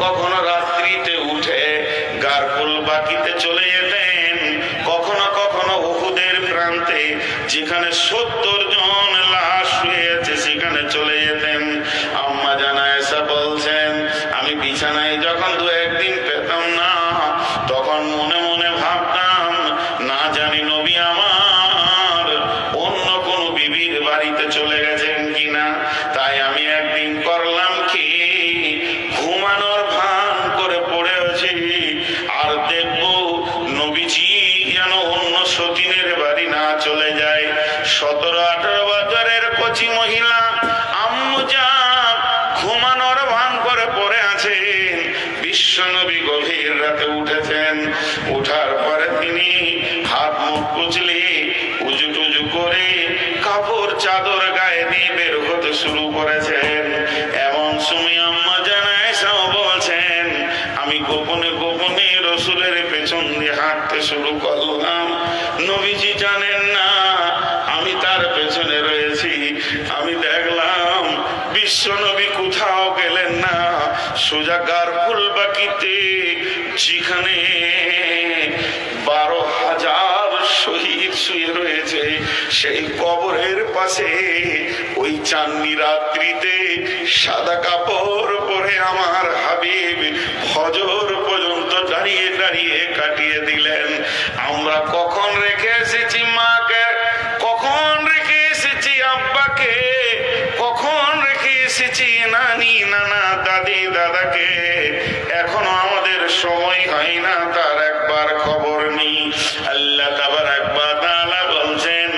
কখনো রাত্রিতে উঠে গারকুল বাকিতে চলে যায়। সতেরো, আঠারো বছরের কচি মহিলা আম্মু যান ঘুমানোর ভান করে পড়ে আছেন। বিশ্বনবী গভীর রাতে উঠেছেন। ওঠার পরে তিনি হাত মুখ কুচলে উজু টুজু করে কাপড় চাদর গায়ে দিয়ে বের হতে শুরু করেছেন। এমন সময় আম্মা জানায় সাও বলছেন, আমি গোপনে গোপনে রসুলের পেছন দিয়ে হাঁটতে শুরু করলাম। নবীজি জানেন সোজা গারকুল বাকিতে যেখানে বারো হাজার শহীদ শুয়ে রয়েছে, সেই কবরের পাশে ওই চান্নি রাত্রিতে সাদা কাপড় পরে আমার হাবিব ফজর পর্যন্ত দাঁড়িয়ে দাঁড়িয়ে কাটিয়ে দিলেন। আমরা কখন রেখে এসেছি মাকে এসেছি নানি, নানা, দাদি, দাদাকে। এখনও আমাদের সময় হয় না, তার একবার খবর নি আল্লাহ তাবার একবার দালা বলছেন,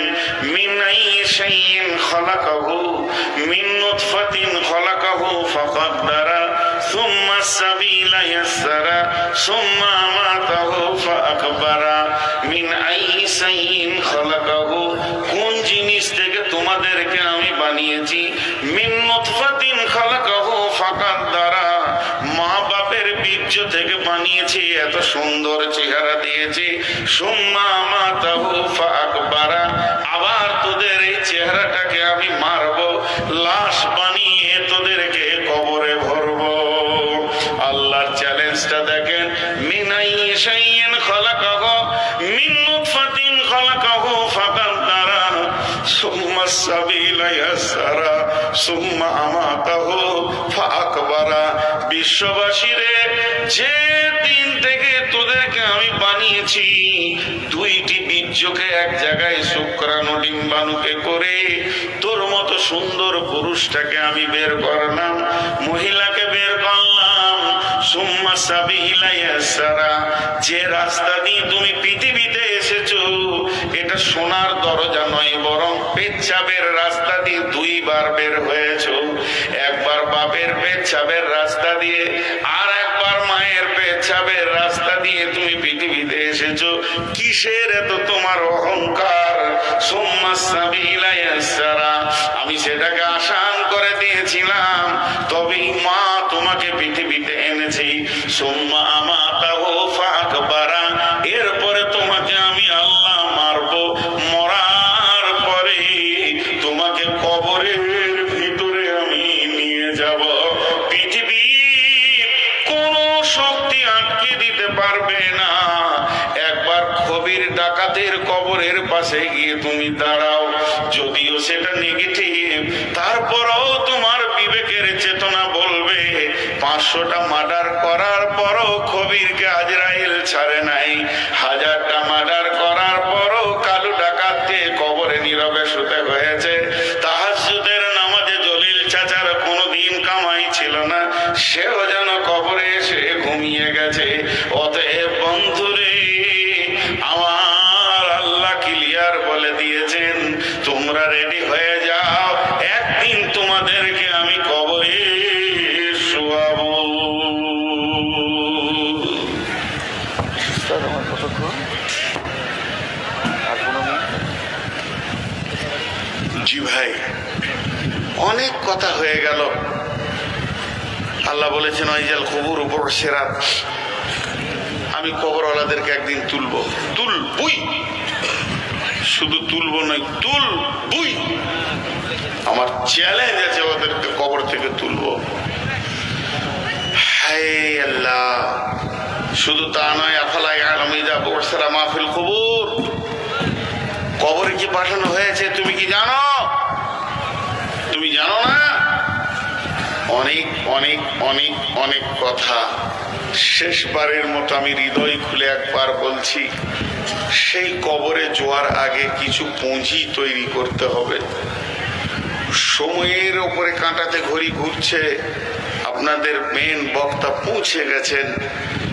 মিনাই সাইন খলা কাহু মিন খলা কাহু ফাকাদ দ্বারা সুম্মা সাবিলা ইয়াসসারা, সুম্মা মাতাহু ফাকবারা মিন আই সাইন খলা কাহু কোন জিনিস থেকে তোমাদেরকে আমি বানিয়েছি? মিন খালাকাহু ফাকাদ্দারা মা বাপের বীর্য থেকে বানিয়েছি, এত সুন্দর চেহারা দিয়েছি। সুম্মা আবার তোদের এই চেহারাটাকে আমি মারবো, লাশ বানিয়ে তোদেরকে কবরে ভরবো। আল্লাহর চ্যালেঞ্জটা দেখেন মিনাই শাইইন খালাকাহু, মিন নুতফাতিন খালাকাহু সাবিলা ইয়াসরা, সুম্মা আমাতাহু ফাকবারা বিশ্ববাসীরে, যে দিন থেকে তোদেরকে আমি বানিয়েছি, দুইটি বীর্যকে এক জায়গায় শুক্রাণু ডিম্বাণুকে করে, তোর মতো সুন্দর পুরুষটাকে আমি বের করলাম, মহিলাকে বের করলাম, সুম্মা ইয়াসরা। যে রাস্তা দিয়ে তুমি পৃথিবীতে এসেছ এটা সোনার দরজা নয়, বরং পেচ্ছাবের রাস্তা দিয়ে দুইবার বের হয়েছো। একবার বাপের পেচ্ছাবের রাস্তা দিয়ে, আর একবার মায়ের পেচ্ছাবের রাস্তা দিয়ে তুমি পৃথিবীতে এসেছ। কিসের এত তোমার অহংকার? আমি সেটাকে আসান করে দিয়েছিলাম, তবেই মা তোমাকে পৃথিবীতে এনেছি। সুম্মা আমাতাহু পাঁচশোটা মার্ডার করার পরও কবির কে আজরাইল ছাড়ে নাই। হাজারটা মার্ডার করার জি ভাই। অনেক কথা হয়ে গেল। আল্লাহ বলেছেন ওইজাল কবর উপর সেরাত আমি কবরওয়ালাদেরকে একদিন তুলবো। তুল বুই শুধু তুলবো নয় তুল বুই আমার চ্যালেঞ্জ আছে ওদেরকে কবর থেকে তুলবো। হায় আল্লাহ! শুধু তা নয় আফালাই আলমিদা বসরা মাহফিল কবুর? কবরে কি পাঠানো হয়েছে, তুমি কি জানো? তুমি জানো না? অনেক অনেক অনেক অনেক কথা। শেষবারের মতো আমি হৃদয় খুলে একবার বলছি, সেই কবরে জোয়ার আগে কিছু পুঁজি তৈরি করতে হবে। সময়ের ওপরে কাঁটাতে ঘড়ি ঘুরছে, আপনাদের মেন বক্তা পৌঁছে গেছেন।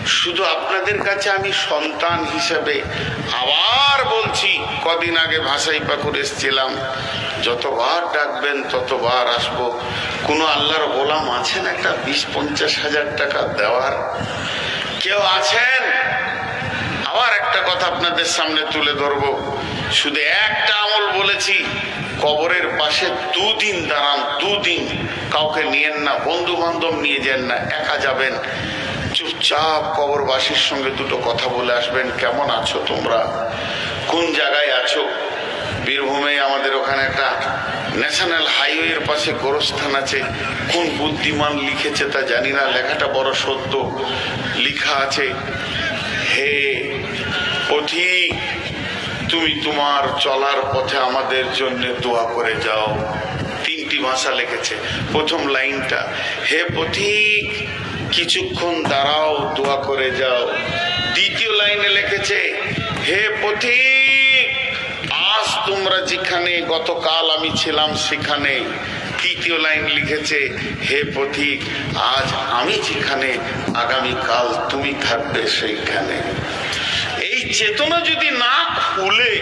শুধু আপনাদের কাছে আমি সন্তান হিসেবে আবার বলছি, কদিন আগে ভাষাই পাকুর এসছিলাম। যতবার ডাকবেন ততবার আসব। কোনো আল্লাহর গোলাম আছেন একটা বিশ পঞ্চাশ হাজার টাকা দেওয়ার? কেউ আছেন? আবার একটা কথা আপনাদের সামনে তুলে ধরবো। শুধু একটা আমল বলেছি, কবরের পাশে দুদিন দাঁড়ান, দুদিন। কাউকে নিয়েন না বন্ধু বান্ধব নিয়ে যান না, একা যাবেন। চুপচাপ কবরবাসীর সঙ্গে দুটো কথা বলে আসবেন, কেমন আছো তোমরা? কোন জায়গায় আছো? বীরভূমে আমাদের ওখানে একটা ন্যাশনাল হাইওয়ের পাশে গোরস্থান আছে। কোন বুদ্ধিমান লিখেছে তা জানি না, লেখাটা বড় সত্য। লিখা আছে, হে পথিক, তুমি তোমার চলার পথে আমাদের জন্য দোয়া করে যাও। তিনটি ভাষা লিখেছে। প্রথম লাইনটা, হে পথিক কিছুক্ষণ দাঁড়াও, দোয়া করে যাও। দ্বিতীয় লাইনে লিখেছে, হে পথিক আজ তোমরা যেখানে, গতকাল আমি ছিলাম সেখানে। তৃতীয় লাইন লিখেছে, হে পথিক আজ আমি যেখানে, আগামীকাল তুমি থাকবে সেইখানে। এই চেতনা যদি না খুলে,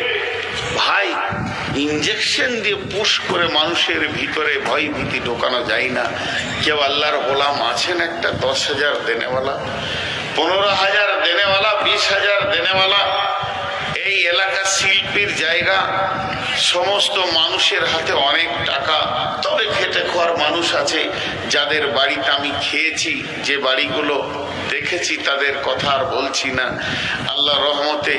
ভাই ইঞ্জেকশন দিয়ে পুশ করে মানুষের ভিতরে ভয় ভীতি ঢোকানো যায় না। কেউ আল্লাহর গোলাম আছেন একটা, দশ হাজার দেনেওয়ালা, পনেরো হাজার দেনেওয়ালা, বিশ হাজার দেনেওয়ালা এই এলাকা শিল্পীর জায়গা, সমস্ত মানুষের হাতে অনেক টাকা, তবে খেটে খাওয়ার মানুষ আছে যাদের বাড়িতে আমি খেয়েছি, যে বাড়িগুলো দেখেছি তাদের কথা আর বলছি না। আল্লাহ রহমতে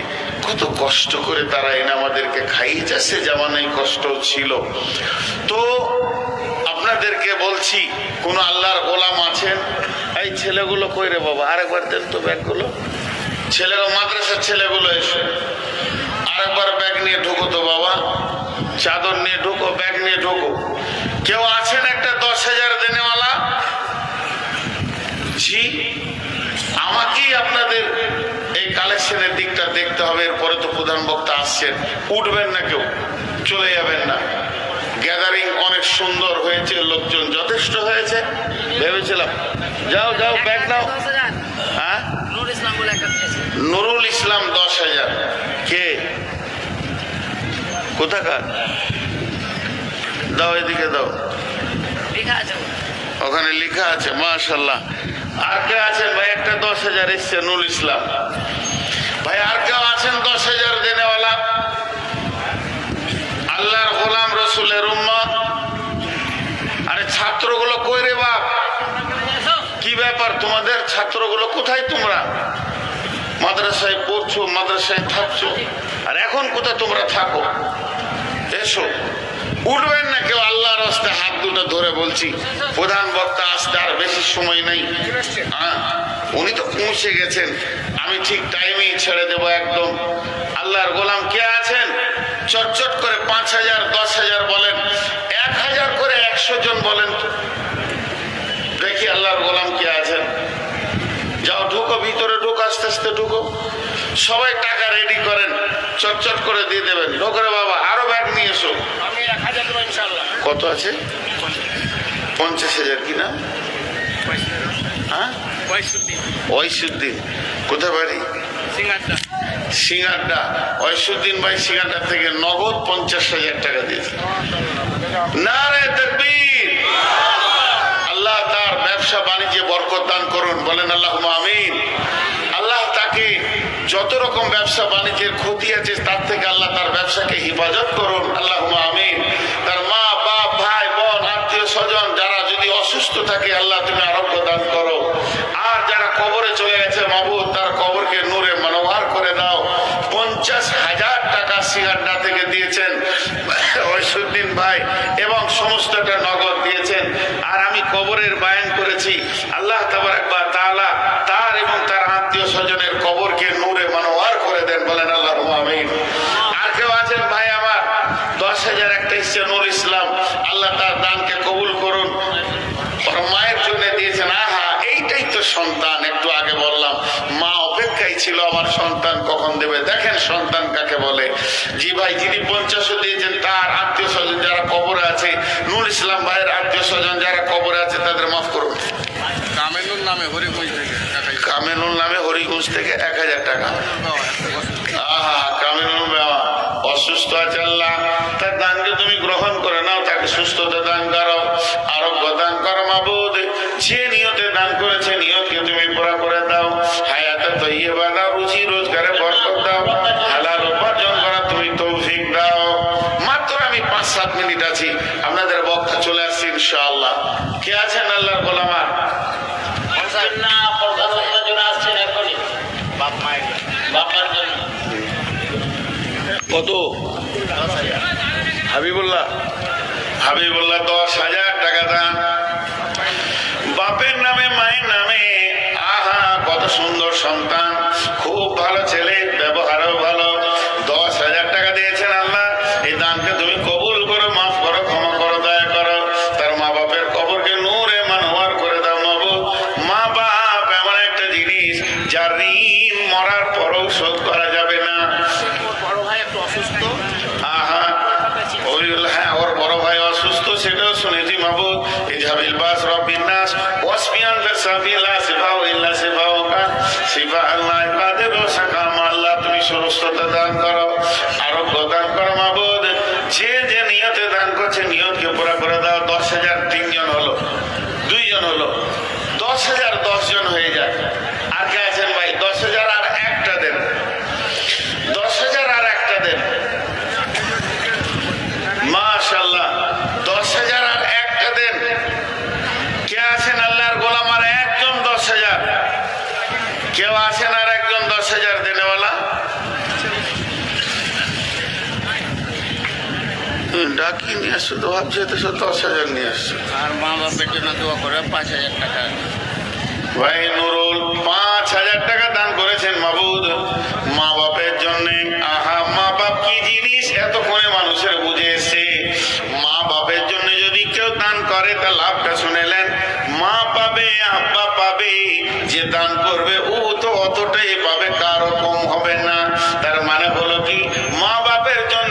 কত কষ্ট করে তারা এনে আমাদেরকে খাইয়েছে, সে জামানায় কষ্ট ছিল। তো আপনাদেরকে বলছি, কোন আল্লাহর গোলাম আছেন? এই ছেলেগুলো কই রে বাবা? আরেকবার দেন তো ব্যাগগুলো। ছেলেরা মাদ্রাসার ছেলেগুলো এসো আরেকবার ব্যাগ নিয়ে ঢুকো তো বাবা। চাদর নিয়ে ঢুকো, ব্যাগ নিয়ে ঢুকো। কেউ আছেন একটা দশ হাজার দেনেওয়ালা? জি আমাকেই আপনাদের এই কালেকশনের দিকটা দেখতে হবে, এরপরে তো প্রধান বক্তা আসছেন। উঠবেন না কেউ, চলে যাবেন না। গ্যাদারিং অনেক সুন্দর হয়েছে, লোকজন যথেষ্ট হয়েছে। ভেবেছিলাম, যাও যাও, ব্যাগ নাও দশ হাজার হ্যাঁ নুর ইসলাম বলে একটা দিয়েছে নুরুল ইসলাম দশ হাজার। কে? কোথাকার? দাও এদিকে দাও। ওখানে লেখা আছে মাশাল্লাহ আর কে আছেন? ভাই একটা দশ হাজার এসছে নুরুল ইসলাম। ভাই আর কেউ আছেন দশ হাজার দেনেওয়ালা? আল্লাহর গোলাম রসুলের উম্মত আরে ছাত্রগুলো কই রে বাপ কি ব্যাপার তোমাদের ছাত্রগুলো কোথায় তোমরা? মাদ্রাসায় পড়ছো, মাদ্রাসায় থাকছো। আর এখন কোথায় তোমরা থাকো? এসো। উঠবেন না কেউ, আল্লাহর হস্তে হাত দুটো ধরে বলছি। প্রধান বক্তা আসতে আর বেশি সময় নেই। উনি তো পৌঁছে গেছেন। আমি ঠিক টাইমেই ছেড়ে দেবো একদম। আল্লাহর গোলাম কে আছেন? চটচট করে পাঁচ হাজার, দশ হাজার বলেন। এক হাজার করে একশো জন বলেন দেখি আল্লাহর গোলাম কে যাও ঢুকো ভিতরে ঢুকো আস্তে আস্তে ঢুকো। সবাই টাকা রেডি করেন চটচট করে দিয়ে দেবেন। ঢোকরে বাবা আরও ব্যাগ নিয়ে এসো। কত আছে? পঞ্চাশ হাজার কি না? হ্যাঁ? ঐশুদ্দিন কোথায় বাড়ি? সিঙ্গারটা সিঙ্গারটা ঐশুদ্দিন ভাই সিঙ্গারটা থেকে নগদ পঞ্চাশ হাজার টাকা দিয়েছে। না রে তকবীর। আল্লাহ তার ব্যবসা বাণিজ্যে বরকত দান করুন। বলেন আল্লাহ আমিন। আল্লাহ তাকে যত রকম ব্যবসা বাণিজ্যের ক্ষতি আছে, তার থেকে আল্লাহ তার ব্যবসাকে হিফাজত করুন। আল্লাহ আমিন। তার মা, বাপ, ভাই, বোন, আত্মীয় স্বজন, যারা যদি অসুস্থ থাকে, আল্লাহ তুমি আরোগ্য দান করো। আর যারা কবরে চলে গেছে মাবুদ, তার কবরকে নূরে মনোহার করে দাও। পঞ্চাশ হাজার টাকা সিগারটা থেকে দিয়েছেন ঐশুদ্দিন ভাই এবং সমস্তটা নগদ দিয়েছেন। আর আমি কবরের বায়ন করেছি। আল্লাহ তাবার একবার তার এবং তার আত্মীয় স্বজনের কবরকে নূরে মানোয়ার করে দেন বলেন আল্লাহ আমিন আর কেউ আছেন ভাই আমার দশ হাজার একটা ইচ্ছে নুর ইসলাম আল্লাহ তার দানকে কবুল করুন ওর মায়ের জন্য দিয়েছেন আহা এইটাই তো সন্তান একটু আগে বললাম মা অপেক্ষায় ছিল আমার সন্তান কখন দেবে? দেখেন সন্তান কাকে বলে। জি ভাই যিনি পঞ্চাশও দিয়েছেন তার আত্মীয় স্বজন যারা কবর আছে নুর ইসলাম ভাইয়ের আত্মীয় স্বজন যারা কবর আছে তাদের মাফ করুন। কামেনুর নামে হরিগঞ্জ থেকে কামেনুর নামে হরিগঞ্জ থেকে এক হাজার টাকা। আহা কামেনুর বাবা অসুস্থ আছে আল্লাহ। কত? হাবিবুল্লাহ। হাবিবুল্লাহ দশ হাজার টাকা দান। বাপের নামে, মায়ের নামে, আহা, কত সুন্দর সন্তান। খুব ভালো ছেলে। আসছো তো ভাবছি তো দশ হাজার নিয়ে আসছো। আর মা বাপের জন্য দোয়া করে পাঁচ হাজার টাকা। ভাই নুরুল পাঁচ হাজার টাকা দান করেছেন মাবুদ। মা বাপের জন্য আহা মা বাপ কি জিনিস? এতক্ষণে মানুষের বুঝে এসছে। মা বাপের জন্য যদি কেউ দান করে তা লাভটা শুনেলেন মা পাবে আব্বা পাবে যে দান করবে ও তো অতটাই পাবে কারও কম হবে না। তার মানে হলো কি মা বাপের জন্য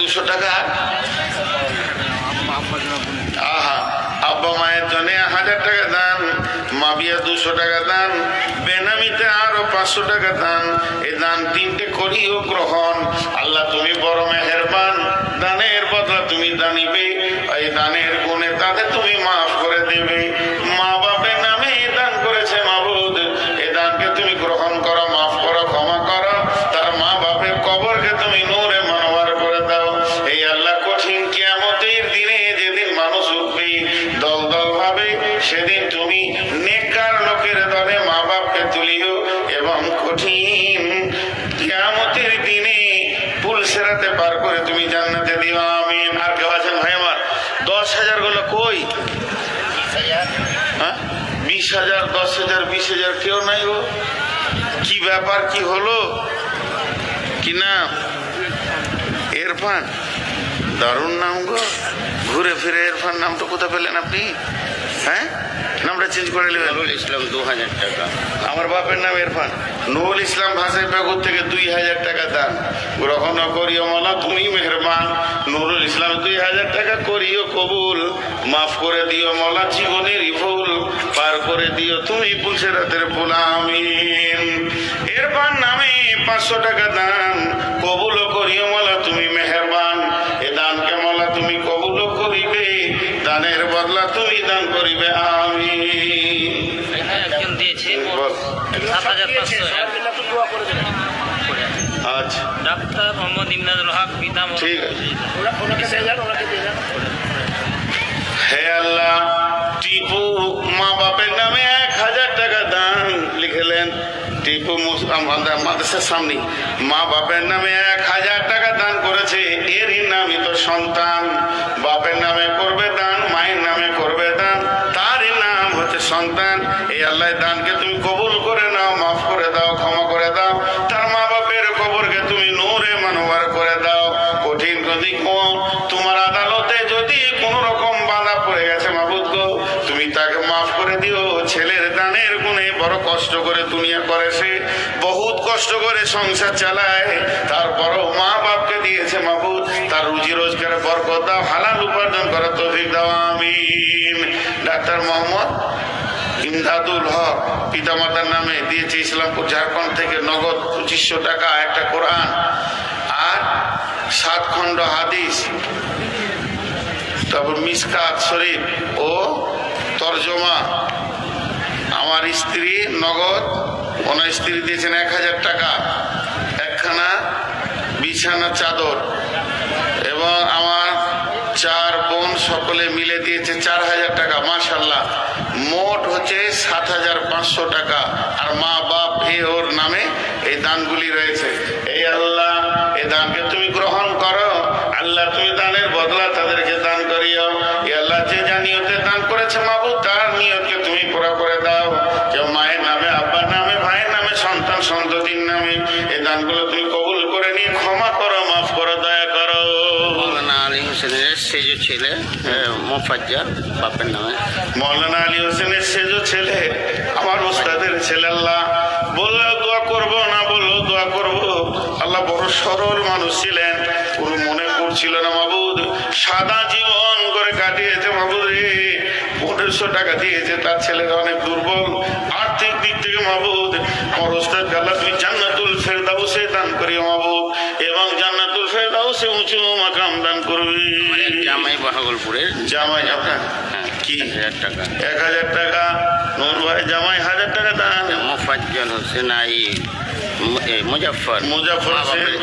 দুশো টাকা। আহা, আব্বা মায়ের জন্য হাজার টাকা দান মাবিয়া দুশো টাকা দান, বেনামিতে আরও পাঁচশো টাকা দান। এই দান তিনটে করিও গ্রহণ। আল্লাহ, তুমি বড় মেহেরবান। দানের বদলা তুমি দানিবে। এই দানের গুণে তাদের তুমি মাফ করে দেবে। ব্যাপার কি হলো? কি না এরফান। দারুণ নাম গো। ঘুরে ফিরে এরফান নাম তো কোথায় পেলেন আপনি? হ্যাঁ? নামটা চেঞ্জ করে নেবেন নুরুল ইসলাম দু হাজার টাকা। আমার বাপের নাম ইরফান। নুরুল ইসলাম ভাষাই পেগুর থেকে দুই হাজার টাকা দান। গ্রহণ করিও মালা তুমি মেহরবান। নুরুল ইসলাম দুই হাজার টাকা করিও কবুল। মাফ করে দিও মালা জীবনের ভুল। পার করে দিও তুমি পুলসেরাতের ফুল আমিন। ইরফান নামে পাঁচশো টাকা দান। কবুল করিও মালা তুমি মেহরবান। বদলা তুমি দান করিবে এখানে একজন দিয়েছে। সাত হাজার পাঁচশো। আচ্ছা। ডাক্তার মোহাম্মদ ইমদাদুল হক পিতা ঠিক আছে। হে আল্লাহ টিপু মা বাপের নামে এক হাজার টাকা দান লিখলেন টিপু মাদ্রাসার সামনে। মা বাপের নামে এক হাজার টাকা দান করেছে। এরই নামই তো সন্তান। বাপের নামে করবে দান, মায়ের নামে করবে দান। তারই নাম হচ্ছে সন্তান। এই আল্লাহ দানকে তুমি কবুল সংসার চালায় তারপরও মা বাপকে দিয়েছে মাবুদ, তার রুজি রোজগারে বরকত দাও, হালাল উপার্জন করার তৌফিক দাও, আমিন। ডাক্তার মোহাম্মদ ইমদাদুল হক, পিতামাতার নামে দিয়েছে ইসলামপুর ঝাড়খণ্ড থেকে নগদ পঁচিশশো টাকা, একটা কোরআন আর সাত খণ্ড হাদিস। তারপর মিসকাত শরীফ ও তর্জমা। আমার স্ত্রী নগদ ওনার স্ত্রী দিয়েছেন এক হাজার টাকা। একখানা বিছানা চাদর। এবং আমার চার বোন সকলে মিলে দিয়েছে চার হাজার টাকা মাশাল্লাহ মোট হচ্ছে সাত হাজার পাঁচশো টাকা। আর মা বাপ এ ওর নামে এই দানগুলি রয়েছে। এই আল্লাহ এই দানকে তুমি গ্রহণ করো। আল্লাহ, তুমি দানের বদলা তাদেরকে দান করিও। এ আল্লাহ যে যা নিয়তে দান করেছে মাবু দানগুলো তুমি কবুল করে নিয়ে ক্ষমা করো মাফ করো দয়া করো। মৌলানা আলী হোসেনের সেজ ছেলে মোফাজ্জা বাপের নামে। মৌলানা আলী হোসেনের সেজ ছেলে আমার ছেলে আল্লাহ। বললেও দোয়া করব না? বললেও দোয়া করব। আল্লাহ বড় সরল মানুষ ছিলেন মনে করছিল না মাবুদ। সাদা জীবন করে কাটিয়েছে মাবুদ রে। পনেরোশো টাকা দিয়েছে তার ছেলেরা অনেক দুর্বল আর্থিক দিক থেকে মাবুদ। আমার ওস্তাদ আল্লাহ তুমি জান্নাতুল ফেরদাউসে দান করি মাবুদ এবং জান্নাতুল ফেরদাউসে উঁচু মাকাম দান করবি। জামাই বাহাগলপুরের। জামাই আপনার? হ্যাঁ, কি? হাজার টাকা। এক হাজার টাকা। নূর ভাই জামাই হাজার টাকা দান। মোফাজ্জল হোসেন আই এ, মুজাফর মুজাফর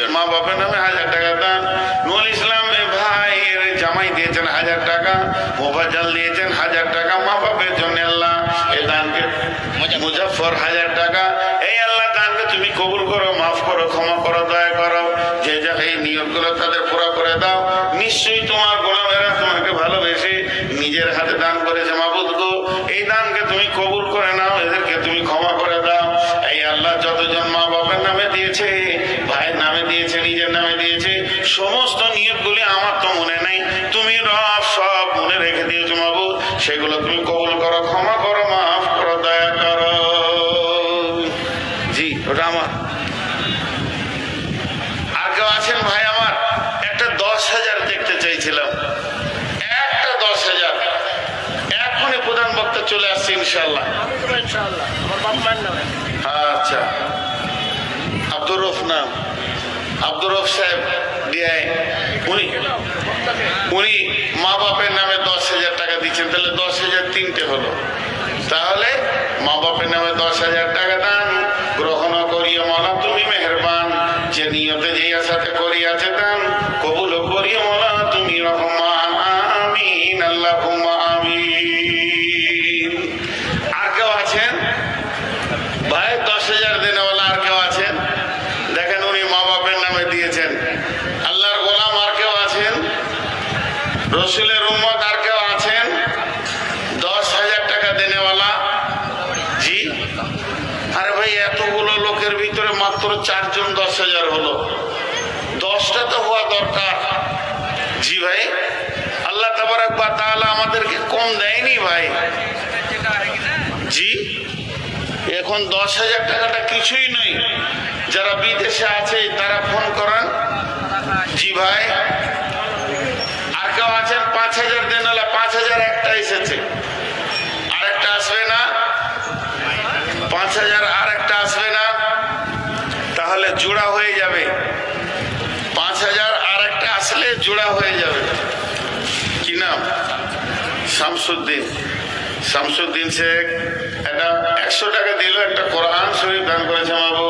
মা বাপের নামে হাজার টাকা দান। নুল ইসলাম এ ভাই এর জামাই দিয়েছেন হাজার টাকা। মোফাজ্জল দিয়েছেন হাজার টাকা মা বাপের জন্য আল্লাহ। এই দানকে মুজাফফর। মুজাফর হাজার টাকা। তুমি কবুল করো, মাফ করো, ক্ষমা করো, দয়া করো। যে যা এই নিয়তগুলো তাদের পুরা করে দাও, নিশ্চয়ই তোমার গোলামেরা তোমাকে ভালোবেসে নিজের হাতে দান করেছে। মাবুদ গো, এই দানকে তুমি কবুল করে নাও, এদেরকে তুমি ক্ষমা করে দাও। এই আল্লাহ যতজন মা বাবার নামে দিয়েছে, ভাইয়ের নামে দিয়েছে, নিজের নামে দিয়েছে, সমস্ত কেউ আছেন ভাই আমার, একটা দশ হাজার দেখতে চাইছিলাম। একটা দশ হাজার। এখনই প্রধান বক্তা চলে আসছে ইনশাল্লাহ আচ্ছা। আব্দুর রফ নাম। আব্দুর রফ সাহেব উনি উনি মা বাপের নামে দশ হাজার টাকা দিচ্ছেন, তাহলে দশ হাজার তিনটে হলো। তাহলে মা বাপের নামে দশ হাজার টাকা দান যে নিয়তে যে আশাতে করিয়াছে দান কবুল করিও তুমি রহমান আমিন আল্লাহ আমিন আর কেউ আছেন ভাই দশ হাজার দেনেওয়ালা আর কেউ আছেন দেখেন উনি মা বাপের নামে দিয়েছেন আল্লাহর গোলাম আর কেউ আছেন রসুলের উম্মত আর কেউ আছেন দশ হাজার টাকা দেনেওয়ালা জি আরে ভাই এতগুলো লোকের ভিতরে মাত্র চারজন দশ হাজার হলো দশটা তো হওয়া দরকার জি ভাই আল্লাহ তাবারাক বা তাআলা আমাদেরকে কম দেয়নি ভাই জি এখন দশ হাজার টাকাটা কিছুই নয় যারা বিদেশে আছে, তারা ফোন করেন। জি ভাই। আর কেউ আছেন? পাঁচ হাজার দেন হলে পাঁচ হাজার একটা এসেছে। আর একটা আসবে না। পাঁচ হাজার আর একটা আসবে না। তাহলে জোড়া হয়ে যাবে। পাঁচ হাজার আর একটা আসলে জোড়া হয়ে যাবে। কি নাম? শামসুদ্দিন। শামসুদ্দিন শেখ এটা একশো টাকা দিল, একটা কোরআন শরীফ দান করেছে মাবু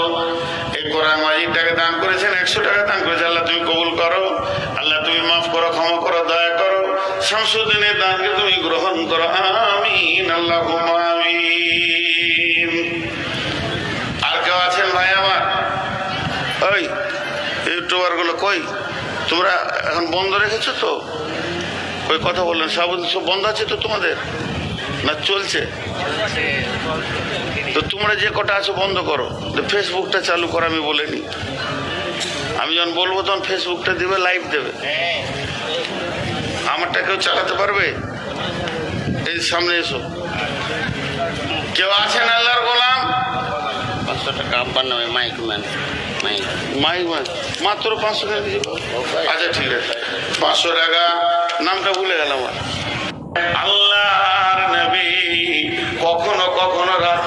এই কোরআন মাজিদটাকে দান করেছেন, একশো টাকা দান করেছে। আল্লাহ, তুমি কবুল করো। আল্লাহ, তুমি মাফ করো, ক্ষমা করো, দয়া করো। শামসুদ্দিনের দানকে তুমি গ্রহণ করো। আমিন আল্লাহ আমিন। আর কেউ আছেন ভাই আমার? ওই ইউটিউবারগুলো কই? তোমরা এখন বন্ধ রেখেছো তো? ওই কথা বললেন। সব বন্ধ আছে তো তোমাদের? না চলছে। তো তোমরা যে কটা আছো বন্ধ করো। ফেসবুকটা চালু করো আমি বলে বলিনি আমি যখন বলব তখন ফেসবুকটা দেবে লাইভ দেবে। আমারটা কেউ চালাতে পারবে? এই সামনে এসো। কেউ আছেন আল্লাহর গোলাম? পাঁচশো টাকা আব্বার নামে মাইক ম্যান মাইক। মাইক মাত্র পাঁচশো টাকা আচ্ছা ঠিক আছে। পাঁচশো টাকা নামটা ভুলে গেলাম। আল্লাহ কখনো কখনো রাত